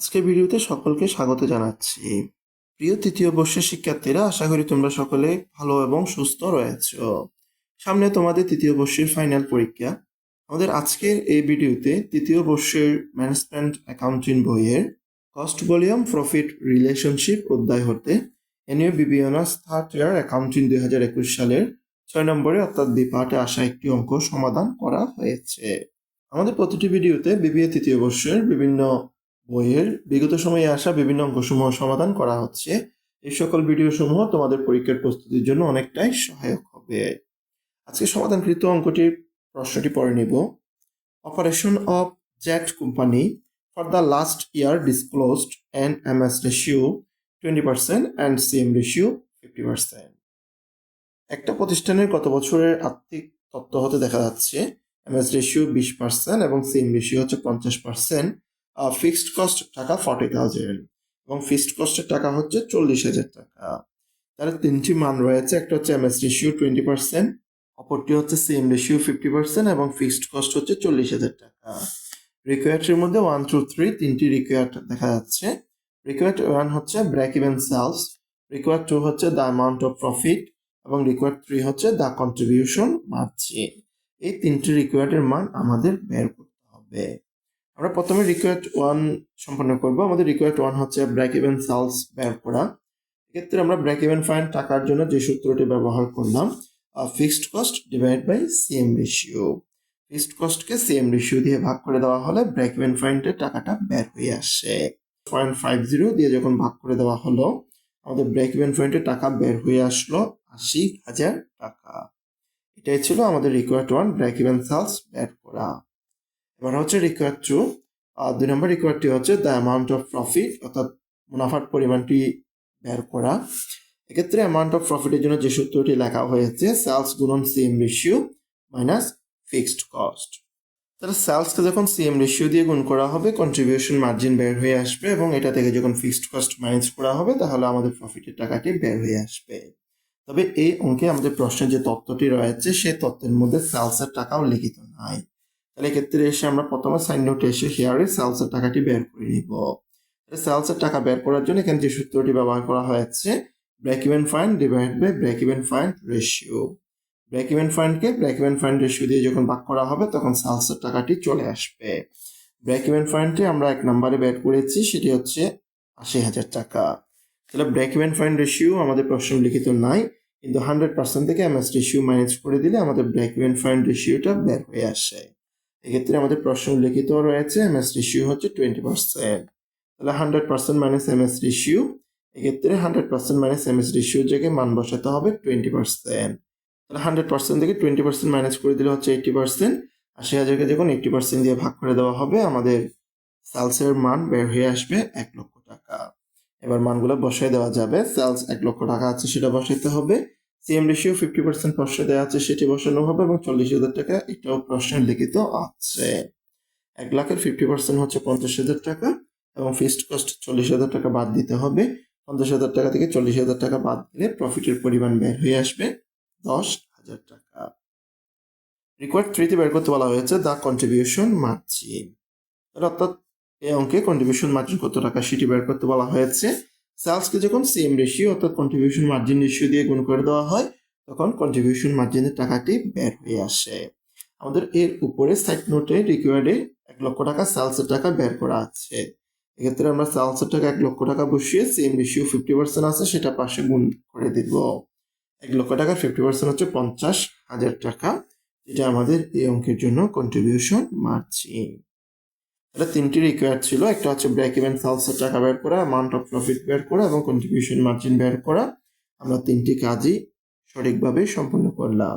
আজকের ভিডিওতে সকলকে স্বাগত জানাচ্ছি। প্রিয় তৃতীয় বর্ষের শিক্ষার্থীরা, আশা করি তোমরা সকলে ভালো এবং সুস্থ রয়েছ। সামনে তোমাদের তৃতীয় বর্ষের ফাইনাল পরীক্ষা। আমাদের আজকের এই ভিডিওতে তৃতীয় বর্ষের ম্যানেজমেন্ট অ্যাকাউন্টিং বইয়ের কস্ট, ভলিউম, প্রফিট, রিলেশনশিপ অধ্যায় হতে এনিও বিবিএনএস থার্ড ইয়ার অ্যাকাউন্টিং দুই হাজার একুশ সালের ছয় নম্বরে, অর্থাৎ বিপাটে আসা একটি অঙ্ক সমাধান করা হয়েছে। আমাদের প্রতিটি ভিডিওতে বিবিএ তৃতীয় বর্ষের বিভিন্ন বইয়ের বিগত সময়ে আসা বিভিন্ন অঙ্কসমূহ সমাধান করা হচ্ছে। এই সকল ভিডিও সমূহ তোমাদের পরীক্ষার প্রস্তুতির জন্য অনেকটাই সহায়ক হবে। আজকে সমাধানকৃত অঙ্কটির প্রশ্নটি পড়ে নিব। Operation of Zat company for the last year disclosed N M S ratio twenty percent and CM ratio fifty percent. একটা প্রতিষ্ঠানের গত বছরের আর্থিক তত্ত্ব হতে দেখা যাচ্ছে? এমএস রেশিও বিশ পার্সেন্ট এবং সি সিএম রেশিও হচ্ছে পঞ্চাশ পার্সেন্ট। ফিক্সড কস্ট টাকা ফর্টি থাউজেন্ড এবং ফিক্সড কস্টের টাকা হচ্ছে চল্লিশ হাজার টাকা। তার তিনটি মান রয়েছে, একটা হচ্ছে এমএস রেশিও টোয়েন্টি পার্সেন্ট অপরটি হচ্ছে সেম রেশিও ফিফটি পার্সেন্ট এবং ফিক্সড কস্ট হচ্ছে চল্লিশ হাজার টাকা। রিকোয়ার্ডের মধ্যে ওয়ান টু থ্রি তিনটি রিকোয়ার্ড দেখা যাচ্ছে। রিকোয়ার্ড ওয়ান হচ্ছে break even sales required two হচ্ছে দ্য অ্যামাউন্ট অফ প্রফিট এবং রিকোয়ার্ড থ্রি হচ্ছে দ্য কন্ট্রিবিউশন মার্জিন এই তিনটি রিকোয়ার্ডের মান আমাদের বের করতে হবে। আমরা প্রথমে রিকোয়ার্ড ওয়ান সম্পন্ন করব। আমাদের রিকোয়ার্ড ওয়ান হচ্ছে ব্রেক ইভেন সেলস বের করা। এক্ষেত্রে আমরা ব্রেক ইভেন ফাইন্ড টাকার জন্য যে সূত্রটি ব্যবহার করলাম fixed cost divide by CM ratio fixed কস্টকে CM ratio দিয়ে ভাগ করে দেওয়া হলে ব্রেক ইভেন ফাইন্ডের টাকাটা বের হয়ে আসে। পয়েন্ট ফাইভ জিরো দিয়ে যখন ভাগ করে দেওয়া হলো, আমাদের ব্রেক ইভেন পয়েন্টের টাকা বের হয়ে আসলো আশি হাজার টাকা। এটাই ছিল আমাদের required one break even sales বের করা। এবার হচ্ছে রিকোয়ার্ড টু আর দুই নম্বর রিকোয়ার্ডটি হচ্ছে দ্য অ্যামাউন্ট অফ প্রফিট অর্থাৎ মুনাফার পরিমাণটি বের করা। এক্ষেত্রে অ্যামাউন্ট অফ প্রফিটের জন্য যে সূত্রটি লেখা হয়েছে সেলস গুণন CM ratio minus fixed cost তাহলে সেলসকে যখন সিএম রেশিও দিয়ে গুণ করা হবে কন্ট্রিবিউশন মার্জিন বের হয়ে আসবে এবং এটা থেকে যখন ফিক্সড কস্ট মাইনাস করা হবে, তাহলে আমাদের প্রফিটের টাকাটি বের হয়ে আসবে। তবে এই অঙ্কে আমাদের প্রশ্নের যে তত্ত্বটি রয়েছে, সেই তত্ত্বের মধ্যে সেলসের টাকাও লিখিত নাই। তাহলে এক্ষেত্রে এসে আমরা প্রথমে সাইন নোটে এসে হেয়ারে সেলসের টাকাটি বের করে নিব। সেলসের টাকা বের করার জন্য এখানে যে সূত্রটি ব্যবহার করা হয়েছে break even find divide by break even find ratio break even ফাইন্ডকে break even find ratio দিয়ে যখন ভাগ করা হবে তখন সেলসের টাকাটি চলে আসবে। ব্রেক ইভেন ফাইন্ডটি আমরা এক নম্বরে বের করেছি, সেটি হচ্ছে আশি হাজার টাকা। তাহলে ব্রেক ইভেন ফাইন্ড রেশিও আমাদের প্রশ্ন লিখিত নাই, কিন্তু হান্ড্রেড পার্সেন্ট থেকে এমএস রেশিও মাইনাস করে দিলে আমাদের ব্রেক ইভেন ফাইন্ড রেশিওটা বের হয়ে আসে। এক্ষেত্রে আমাদের প্রশ্ন লিখিত রয়েছে এমএস রেশিও হচ্ছে টোয়েন্টি পার্সেন্ট তাহলে hundred percent minus MS ratio এক্ষেত্রে hundred percent minus MS ratio জায়গায় মান বসাতে হবে টোয়েন্টি পার্সেন্ট তাহলে হান্ড্রেড পার্সেন্ট থেকে টোয়েন্টি পার্সেন্ট মাইনাস করে দিলে হচ্ছে এইটি পার্সেন্ট আশি হাজারকে যখন এইটি পার্সেন্ট দিয়ে ভাগ করে দেওয়া হবে, আমাদের সেলসের মান বের হয়ে আসবে এক লক্ষ টাকা। এবার মানগুলো বসায় দেওয়া যাবে সেলস এক লক্ষ টাকা আছে সেটা বসাইতে হবে সিএম রেশিও ফিফটি পার্সেন্ট প্রশ্নে দেওয়া আছে, সেটি বসানো হবে এবং চল্লিশ হাজার টাকা এটাও প্রশ্নের লিখিত আছে। এক লাখের ফিফটি পার্সেন্ট হচ্ছে পঞ্চাশ হাজার টাকা এবং ফিক্সড কস্ট চল্লিশ হাজার টাকা বাদ দিতে হবে। পঞ্চাশ হাজার টাকা থেকে চল্লিশ হাজার টাকা বাদ দিলে প্রফিটের পরিমাণ বের হয়ে আসবে দশ হাজার টাকা। রিকোয়ার্ড থ্রিতে বের করতে বলা হয়েছে দ্য কন্ট্রিবিউশন মার্জিন অর্থাৎ এই অঙ্কে কন্ট্রিবিউশন মার্জিন কত টাকা সেটি বের করতে বলা হয়েছে। সেলসকে যখন সেম রেশিও অর্থাৎ কন্ট্রিবিউশন মার্জিন রেশিও দিয়ে গুণ করে দেওয়া হয়, তখন কন্ট্রিবিউশন মার্জিনের টাকাটি বের হয়ে আসে। আমাদের এর উপরে সাইড নোটে রিকোয়ার্ডে এক লক্ষ টাকা সেলসের টাকা বের করা আছে। এক্ষেত্রে আমরা সেলসের টাকা এক লক্ষ টাকা বসিয়ে সেম রেশিও ফিফটি পার্সেন্ট আছে, সেটা পাশে গুণ করে দিব। এক লক্ষ টাকার ফিফটি পার্সেন্ট হচ্ছে পঞ্চাশ হাজার টাকা, যেটা আমাদের এই অঙ্কের জন্য কন্ট্রিবিউশন মার্জিন এটা তিনটি রিকোয়ার ছিল। একটা হচ্ছে ব্র্যাক ইভেন্ট সালসের টাকা বের করা অ্যামাউন্ট অফ প্রফিট বের করা এবং কন্ট্রিবিউশন মার্জিন বের করা। আমরা তিনটি কাজই সঠিকভাবে সম্পন্ন করলাম।